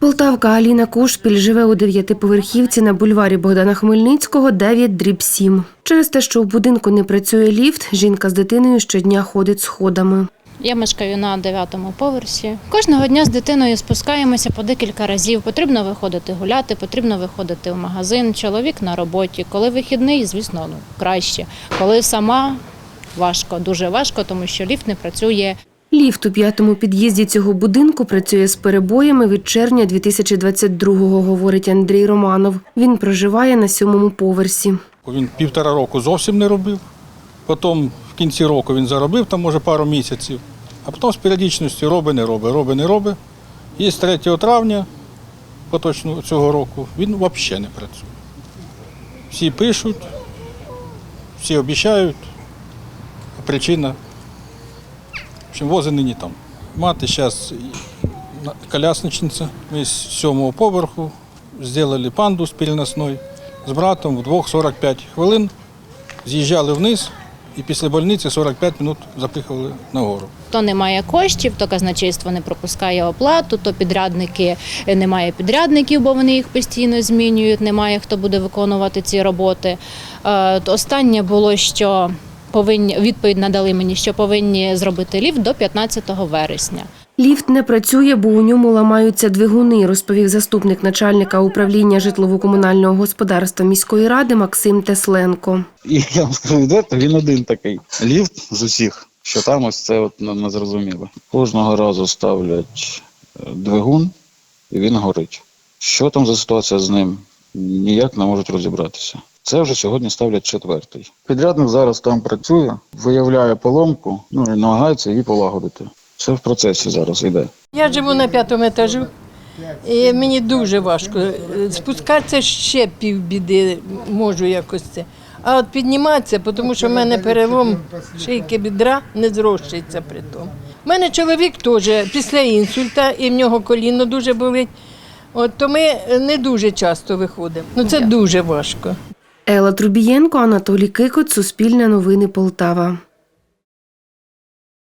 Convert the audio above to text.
Полтавка Аліна Кушпіль живе у дев'ятиповерхівці на бульварі Богдана Хмельницького, 9 дріб 7. Через те, що в будинку не працює ліфт, жінка з дитиною щодня ходить сходами. Я мешкаю на дев'ятому поверсі. Кожного дня з дитиною спускаємося по декілька разів. Потрібно виходити гуляти, потрібно виходити в магазин. Чоловік на роботі. Коли вихідний, звісно, ну краще. Коли сама важко, дуже важко, тому що ліфт не працює. Ліфт у п'ятому під'їзді цього будинку працює з перебоями від червня 2022-го, говорить Андрій Романов. Він проживає на сьомому поверсі. Він півтора року зовсім не робив. Потім в кінці року він заробив там, може, пару місяців, а потім з періодичністю робить, не робить, робить, не робить. І з 3 травня поточно цього року він взагалі не працює. Всі пишуть, всі обіцяють, а причина. В общем, вози нині там. Мати зараз колясничниця. Ми з сьомого поверху зробили пандус переносний з братом вдвох 45 хвилин. З'їжджали вниз і після больниці 45 минут запихували нагору. То немає коштів, то казначейство не пропускає оплату, то підрядники е, немає підрядників, бо вони їх постійно змінюють. Немає хто буде виконувати ці роботи. Е, Останнє було, що повинні відповідь надали мені, що повинні зробити ліфт до 15 вересня. Ліфт не працює, бо у ньому ламаються двигуни, розповів заступник начальника управління житлово-комунального господарства міської ради Максим Тесленко. І я вам скажу він один такий. Ліфт з усіх, що там ось це от не, не зрозуміло. Кожного разу ставлять е, двигун, і він горить. Що там за ситуація з ним? Ніяк не можуть розібратися. Це вже сьогодні ставлять четвертий. Підрядник зараз там працює, виявляє поломку, ну і намагається її полагодити. Це в процесі зараз йде. Я живу на п'ятому етажу, і мені дуже важко. Спускатися ще півбіди можу якось це. А от підніматися, тому що в мене перелом шийки бідра не зрощується при тому. У мене чоловік теж після інсульта, і в нього коліно дуже болить. От то ми не дуже часто виходимо. Ну це дуже важко. Ела Трубієнко, Анатолій Кикот, Суспільне новини Полтава.